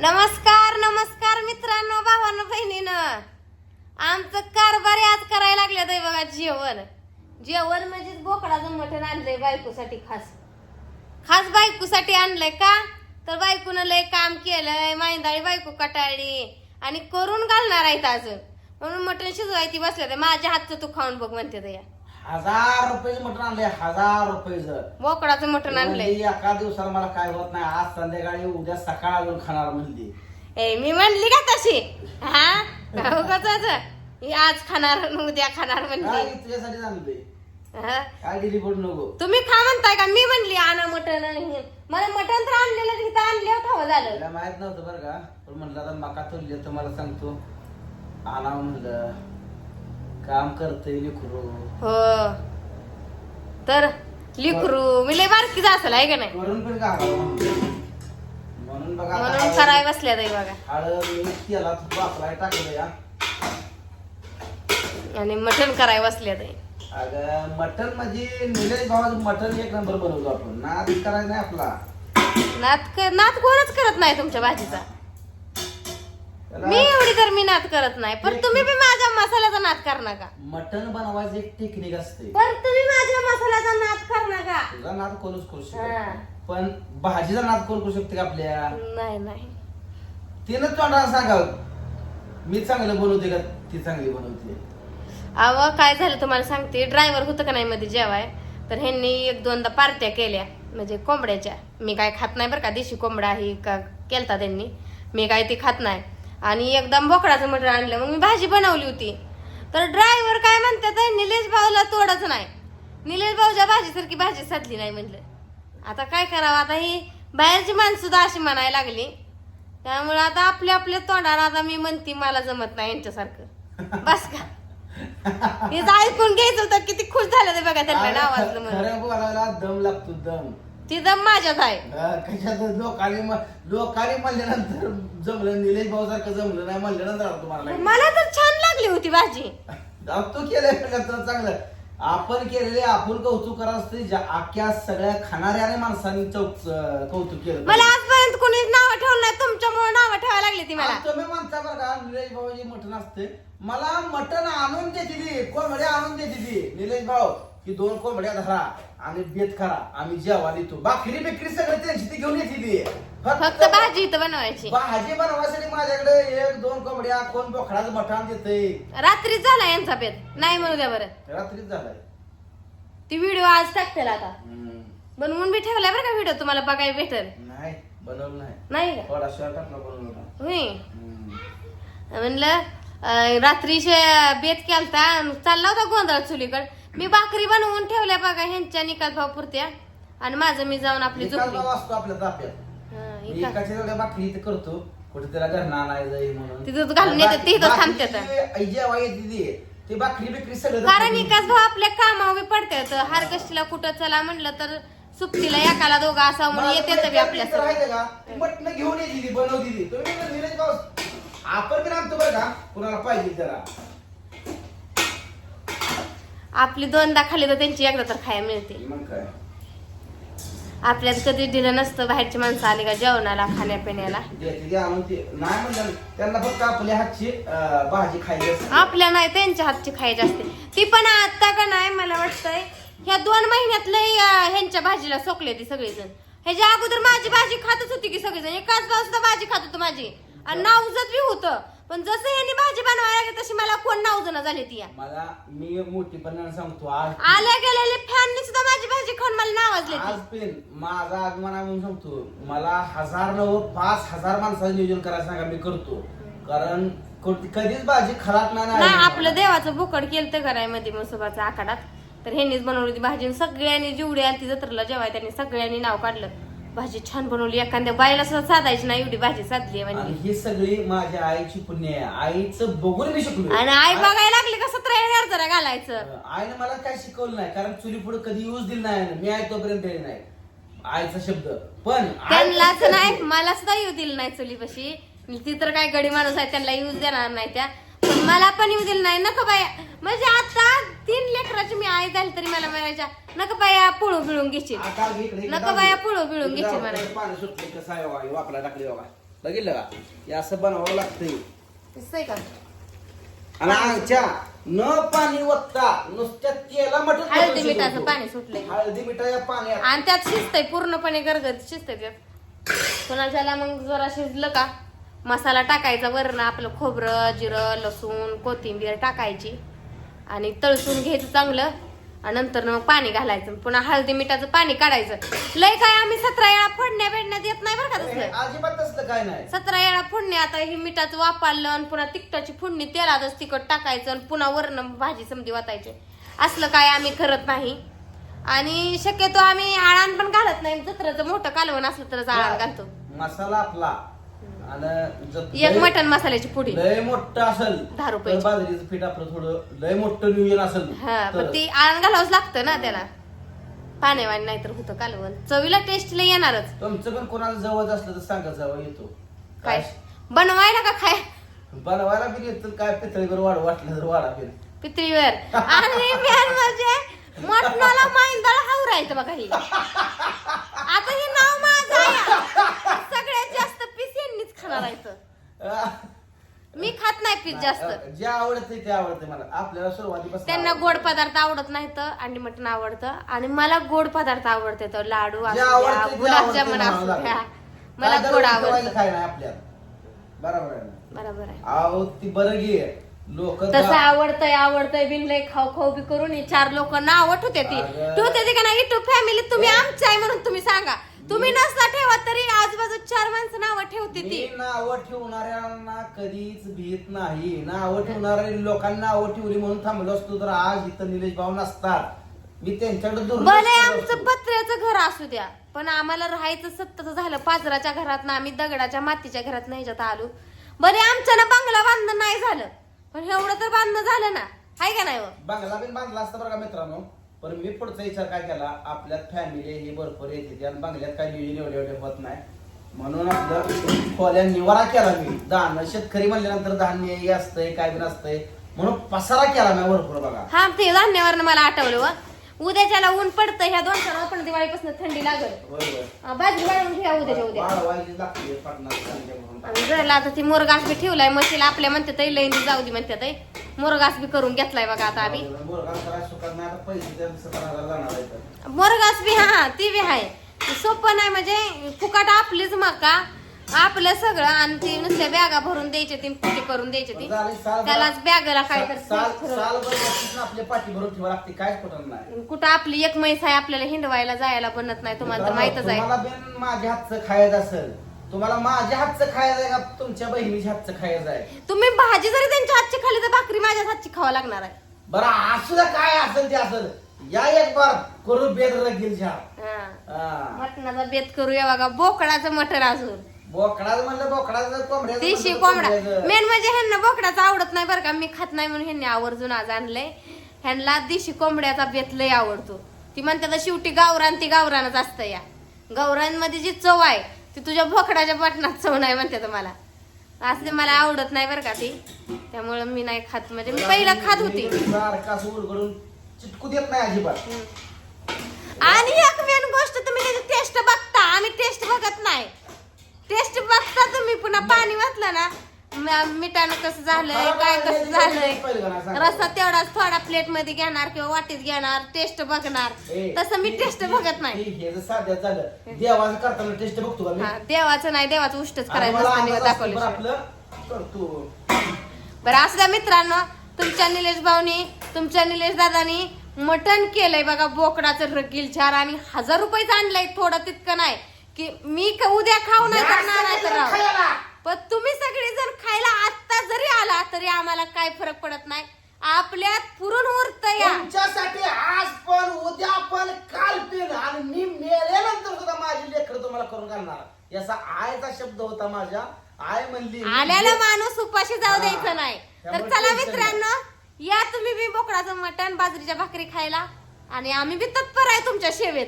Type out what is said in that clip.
नमस्कार नमस्कार मित्रांनो भावांनो बहिणीनं. आमचं कारभारी आज करायला लागलं ते बघा जेवण. जेवण म्हणजे बोकडाचं मटण आणलंय बायकोसाठी खास. खास बायकोसाठी आणलंय का? तर बायकोनं लय काम केलंय मांदाळी बायको कटाळली आणि करून घालणार आहेत आज. म्हणून मटण शिजवायची तर माझ्या हातचं तू खाऊन बघ म्हणते ते. हजार रुपये मटण आणले हजार रुपयेचं बोकडाचं मटण आणलंय म्हणजे एका दिवसाला मला काय होत नाही आज संध्याकाळी उद्या सकाळ अजून खाणार म्हणली. ए मी म्हणली का तशी? हा? उगाच ही आज खाणार आणि उद्या खाणार काय म्हणली तुझ्यासाठी आणले हा? काय दिली पडू नको. तुम्ही खा म्हणताय का? मी म्हणली आणा मटण आणि हे. मला मटण तर आणलेलं तिथं आणल्यावर खावं झालं. मला माहीत नव्हतं बरं का? पण म्हटलं आता मका तुरली तर मला सांगतो. आणा म्हणलं. काम करतय लेकरू हो. तर लिकरू मी लय बारकीच असेल आहे का नाही? करून पण का म्हणून बघा आता म्हणून हळद- कराय बसल्या ताई बघा. हळद मीठ वापराय टाकलं या आणि मटण कराय बसल्या ताई. अगं मटन म्हणजे निलेश भावाचं मटन एक नंबर बनवतो आपण. नाद करायचा नाही आपला. नात क- नात कोणच करत नाही तुमच्या भाजीचा. मी एवढी तर मी नात करत नाही. पण तुम्ही बी माझ्या मसाल्याचा नात कर नका मटन बनवायचं एक टेक्निक असते. पण तुम्ही माझ्या मसाल्याचा नात कर नका तुझा नाद कोणच करू हा. शकत पण भाजीचा नाद कोण करू शकते का आपल्या? नाही नाही. तिनं तोंडाला सांगावं. मी चांगलं बनवते का ती चांगली बनवते? अव काय झालं तुम्हाला सांगते. ड्रायव्हर होतं का नाही मध्ये जेवाय तर ह्यांनी एक दोनदा पार्ट्या केल्या. म्हणजे कोंबड्याच्या. मी काय खात नाही बरं का. देशी कोंबडा ही का केलता त्यांनी. मी काय ती खात नाही. आणि एकदम बोकडाचं मटण आणलं मग मी भाजी बनवली होती. तर ड्रायव्हर काय म्हणतात निलेश भाऊला तोडच नाही. निलेश भाऊच्या भाजीसारखी भाजी साधली नाही म्हणलं. आता काय करावं आता ही बाहेरची माणसं सुद्धा अशी म्हणायला लागली. त्यामुळे आता आपल्या आपल्या तोंडाला आता मी म्हणते मला जमत नाही यांच्यासारखं. बस का? हेच ऐकून घ्यायचं होतं किती खुश झालं ते बघा त्यांना बोलायला दम लागतो दम. ती दम माझ्यात आहे. कशात लोकांनी लोकांनी म्हणल्यानंतर जमलं निलेश भाऊ सारखं जमलं नाही म्हणल्यानंतर तुम्हाला. मला तर छान लागली होती भाजी. तू केलंय तर चांगलं. आपण केलेले आपण कौतुक करा असते अख्ख्या सगळ्या खाणाऱ्या माणसांनी कौतुक केलं मला आजपर्यंत कोणीच नाव ठेवलं नाही. तुमच्यामुळे नाव ठेवायला लागली ती मला. तुम्ही म्हणता बरं का निलेश भाऊ जे मटण असते मला मटण आणून देते ती. कोंबड्या आणून देते ती निलेश भाऊ. की दोन कोंबड्या धरा आणि बेत करा. आम्ही जेवा देतो बाकरी बिकरी सगळं त्यांची ती घेऊन येते ती. फक्त भाजी इथं बनवायची. भाजी बनवायसाठी माझ्याकडे एक दोन कोंबड्या कोण बोकडाचं मटण देते रात्रीच झाला यांचा बेत. नाही म्हणू द्या बरं. रात्रीच झालाय. ती व्हिडिओ आज टाकतेला आता. हम्म. बनवून बी ठेवलाय बरं का व्हिडिओ? तुम्हाला बघायला भेटेल. नाही बनवलं नाही. नाही का? थोडा शिवाय टाकला बनवलं होय. हम्म. म्हणलं अं, रात्री शे- बेत केलता अन चालला होता गोंधळ चुलीकड. मी भाकरी बनवून ठेवल्या बघा ह्यांच्या निकाल भाव पुरत्या. आणि माझं मी जाऊन आपली झोपली. असतो आपल्या ताप्यात. हं, मी इका- एकाच्या एवढ्या बाकरी इथे करतो कुठे त्याला घरना नाही जाई म्हणून. तिथं घालून येतात, ते इथं थांबतात. बाकीची जेव्हा येते ती ते बाकरी बिकरी सगळं कारण एकाच भाऊ आपल्या कामावर पडतात हारकष्टीला कुठं चला म्हणलं तर सुप्तीला एकाला दोघा असा म्हणून येते बी आपल्यासोबत. मटण घेऊन तुम्ही निलेश भाऊ आपण पण आणतो बरं का? कुणाला पाहिजे त्याला. आपली दोनदा खाली तर त्यांची एकदा तर खायला मिळते. मग काय? आपल्यात कधी दिलं नसतं बाहेरची माणसं आली का जेवणाला खाण्यापिण्याला. देते ती आणून ती नाही म्हणलं त्यांना फक्त आपल्या हातची अं, भाजी खायची असते. आपल्या नाही त्यांच्या हातची खायची असते. ती पण आता का नाही मला वाटतंय ह्या दोन महिन्यात लय अं, ह्यांच्या भाजीला सोकले ती सगळेजण. ह्याच्या अगोदर माझी भाजी खातच होती की सगळेजण एकाच सुद्धा भाजी खात होतं माझी. आणि नावजत बी होतं. पण जसं ह्यांनी भाजी बनवायला लागली तशी मला कोण नावजणं झाली ती या. मला मी मोठीपणाने सांगतो आज आल्या गेलेले फॅननी सुद्धा माझी भाजी खाऊन मला नावाजले आज माझा आगमन आहे म्हणून सांगतो. मला हजार नव पाच हजार माणसाचं नियोजन करायचं सांगा मी करतो. कारण कोणती- कधीच भाजी खराब नाही. आपलं देवाचं बोकड केलं तर घरामध्ये मसोबाच्या आखाडात. तर ह्यांनीच बनवली ती भाजी आणि सगळ्यांनी जेवढी आली जत्रेला जेवाय त्यांनी सगळ्यांनी नाव काढलं. भाजी छान बनवली. एखाद्या बाईला सुद्धा साधायची नाही एवढी भाजी साधली आहे आणि म्हणजे ही सगळी माझ्या आईची पुण्य आहे. आईचं बघून मी शिकलो आणि आई बघायला लागली का सतरा हजार जरा घालायचं? आईने मला काय शिकवलं नाही कारण चुली पुढे कधी यूज दिली नाही मी आई तोपर्यंत दिली नाही. आईचा शब्द. पण आई- त्यांनाच नाही मला सुद्धा येऊ दिलं नाही चुलीपाशी. ती तर काय गडी माणूस आहे त्यांना यूज देणार नाही त्या. पण मला पण येऊ दिलं नाही. नका बाया म्हणजे आता मी आई झाली तरी मला म्हणायच्या नका बाया पुळू बिळून घेशील आता इकडे- इकडे नका बाया पुळू बिळून इकडे घेशील जाऊ, म्हणायचं पाणी सुटले कसं आहे बाबा, वापरा टाकले बाबा. बघितलं का? हे असं बनवावं लागतंय. दिसतंय का? आणि आमच्या न पाणी वत्ता नुसत्या तेला मटण हळदी मिठाचं पाणी सुटलंय. हळदी मिठाच्या पाण्यात. आणि त्यात शिजतंय पूर्णपणे गरगरीत शिजतंय त्यात. पुन्हा ज्याला मग जरा शिजलं का मसाला टाकायचा वरण आपलं खोबरं जिरं लसूण कोथिंबीर टाकायची. आणि तळसून घ्यायचं चांगलं. आणि नंतर मग पाणी घालायचं. पुन्हा हळदी मिठाचं पाणी काढायचं. लय काय आम्ही सतरा वेळा फोडण्या बेडण्यात येत नाही बरं का तसलं. अजिबात तसलं काय नाही. सतरा वेळा फोडणी आता ही मिठाचं वापरलं आणि पुन्हा तिखटाची फोडणी तेलातच तिखट टाकायचं आणि पुन्हा वरण भाजी समधी वाटायची असलं काय आम्ही करत नाही. आणि शक्यतो आम्ही आळण पण घालत नाही. जत्राचं मोठं कालवण असलं तरच आळण घालतो. मसाला आपला. आणि एक लय- मटण मसाल्याची पुडी. लय मोठं असेल. दहा रुपयाची. तर बाजरीचं पीठ आपलं थोडं लय मोठं नियोजन असेल. हा पण ती आळण घालावंच लागतं ना त्याला. पाण्यावाणी नाहीतर होतं कालवण. चवीला टेस्टला येणारच. तुमचं पण कोणाला जवळ असलं तर सांगा जवळ येतो. काय? बनवायला का खाय? बनवायला बी येतं काय पितळीवर वाढ वाटलं तर वाढा बिन पितळीवर. आणि मेन म्हणजे मटणाला मांदाला हावरायचं बघा ही. आहे मी खात नाही पीस जास्त. जे आवडते ते आवडते मला. आपल्याला सुरुवातीपासून त्यांना आवडतं. गोड पदार्थ आवडत नाहीत अंडी मटण आवडतं. आणि मला गोड पदार्थ आवडते तर लाडू जे असू आवडते द्या ते गुलाबजामुन आवडते असू द्या. मला काय गोड दररोज जेवायला आवडतं. काय नाही आपल्याला. बरोबर आहे ना? बरोबर आहे. अहो ती बरं घे. लोक तसं आवडतंय आवडतंय बिनलय खाऊ खाऊ बी करून हे चार लोक नाव ठेवते ती. अगं. ठेवते ती का नाही? युट्यूब फॅमिली तुम्ही आमचं आहे म्हणून तुम्ही सांगा. तुम्ही नसला ठेवा तरी आजूबाजू चार माणसं नाव ठेवते ती. मी नावं ठेवणाऱ्यांना कधीच भीत नाही. नावं ठेवणाऱ्या लोकांना नावं ठेवली म्हणून थांबलो असतो तर आज इथं निलेश भाऊ नसतात. मी त्यांच्याकडे दुर्लक्ष भले केलं आमचं असतं. पत्र्याचं घर असू द्या पण आम्हाला राहायचं सत्तच झालं पाजराच्या घरात ना आम्ही दगडाच्या मातीच्या घरात नाही ह्याच्यात आलो. भले आमच्या ना बंगला बांधणं नाही झालं पण एवढं तर बांधणं झालं ना. हाय का नाही हो? बंगला बिन बांधला असता बरं का मित्रांनो? पण मी पुढचा विचार काय केला? आपल्यात फॅमिली ही भरपूर येते आणि बंगल्यात काय नियोजन एवढे एवढे होत नाही. म्हणून आपलं खोल्या निवारा केला मी. धान्य शेतकरी म्हणल्यानंतर धान्य हे असतंय काय बी नसतंय. म्हणून पसारा केला मी भरपूर बघा. हा ते धान्यावरनं मला आठवलं व. उद्याच्याला ऊन पडतं ह्या दोन चार आपण दिवाळीपासून थंडी लागल. बरोबर अं, बाजरी वाळवून घ्या उद्याच्या उद्या. लागते म्हणून. आणि जरला आता ती मोरगास बी ठेवलाय मशीला आपल्या म्हणतात लईंदी जाऊ दे म्हणतात मोरगास बी करून घेतलाय बघा आता आम्ही. मोरगास बी हा ती बी आहे. सोपं नाही म्हणजे फुकाट आपलीच मका. आपलं सगळं आणि ती नुसत्या बॅगा भरून द्यायचे ती पुटी करून द्यायची ती. त्यालाच बॅगला काय तर कुठं नाही. कुठं आपली एक म्हैस आहे आपल्याला हिंडवायला जायला बनत नाही तुम्हाला तर माहितच आहे. माझ्या हातचं खायचं असेल तुम्हाला माझ्या हातचं खायचं आहे का? तुमच्या बहिणीच्या हातचं खायचं आहे. तुम्ही भाजी जरी त्यांच्या हातची खाली तर भाकरी माझ्या हातची खावा लागणार आहे. बरं असू द्या काय असेल ते असेल. या एक बार करू बेद रगील हा. हा. मटणाचा बेत करूया बघा बोकडाचं मटण अजून. बोकडाचं म्हणलं बोकडाचं कोंबड्याचं देशी म्हणलं कोंबडा. कोंबड्याचं. मेन म्हणजे ह्यांना बोकडाचं आवडत नाही बरं का मी खात नाही म्हणून ह्यांनी आवर्जून आज आणलंय. ह्यांना देशी कोंबड्याचा बेत लय आवडतो. ती म्हणतात शेवटी गावरान ती गावरानच असतं या. गावरानमध्ये जी चव आहे ती तुझ्या बोकडाच्या बटनात चव नाही म्हणते मला. असले मला आवडत नाही बरं का ती. त्यामुळं मी नाही खात. म्हणजे मी पहिला खात होती. चिटकू देत नाही अजिबात. आणि एक मेन गोष्ट तुम्ही त्याची टेस्ट बघता आम्ही टेस्ट बघत नाही. टेस्ट बघता तुम्ही. पुन्हा पाणी वाचलं ना म- मिठानं कसं झालंय काय कसं झालंय रस्ता तेवढाच थोडा प्लेटमध्ये घेणार किंवा वाटीत घेणार टेस्ट बघणार तसं मी हे- टेस्ट हे- बघत नाही हे- हे झालं देवाचं करताना टेस्ट बघतो का मी हा, देवाचं नाही देवाचं उष्टच आणि करायचं मला असतं अंदाज निवड असतो, बरं दाखवल्याशिवाय आपलं करतो बरं असू द्या मित्रांनो तुमच्या निलेश भाऊनी तुमच्या निलेश दादानी मटण केलंय बघा बोकडाचं रगील चार आणि हजार रुपयाचं आणलंय थोडं तितकं नाही की मी क- उद्या खाऊ नाही तर नाही खायला. पण तुम्ही सगळे जर खायला आत्ता जरी आला तरी आम्हाला काय फरक पडत नाही. आपल्यात पुरून उरत या. तुमच्यासाठी आज पण उद्या पण काल पण आणि मी मेल्यानंतर सुद्धा माझी लेकर तुम्हाला करून घालणार. याचा आयचा शब्द होता माझ्या. आय म्हणली आल्याला माणूस उपाशी जाऊ. द्यायचं नाही. तर चला मित्रांनो या तुम्ही बी बोकडाचं मटण बाजरीच्या भाकरी खायला. आणि आम्ही बी तत्पर आहे तुमच्या सेवेत.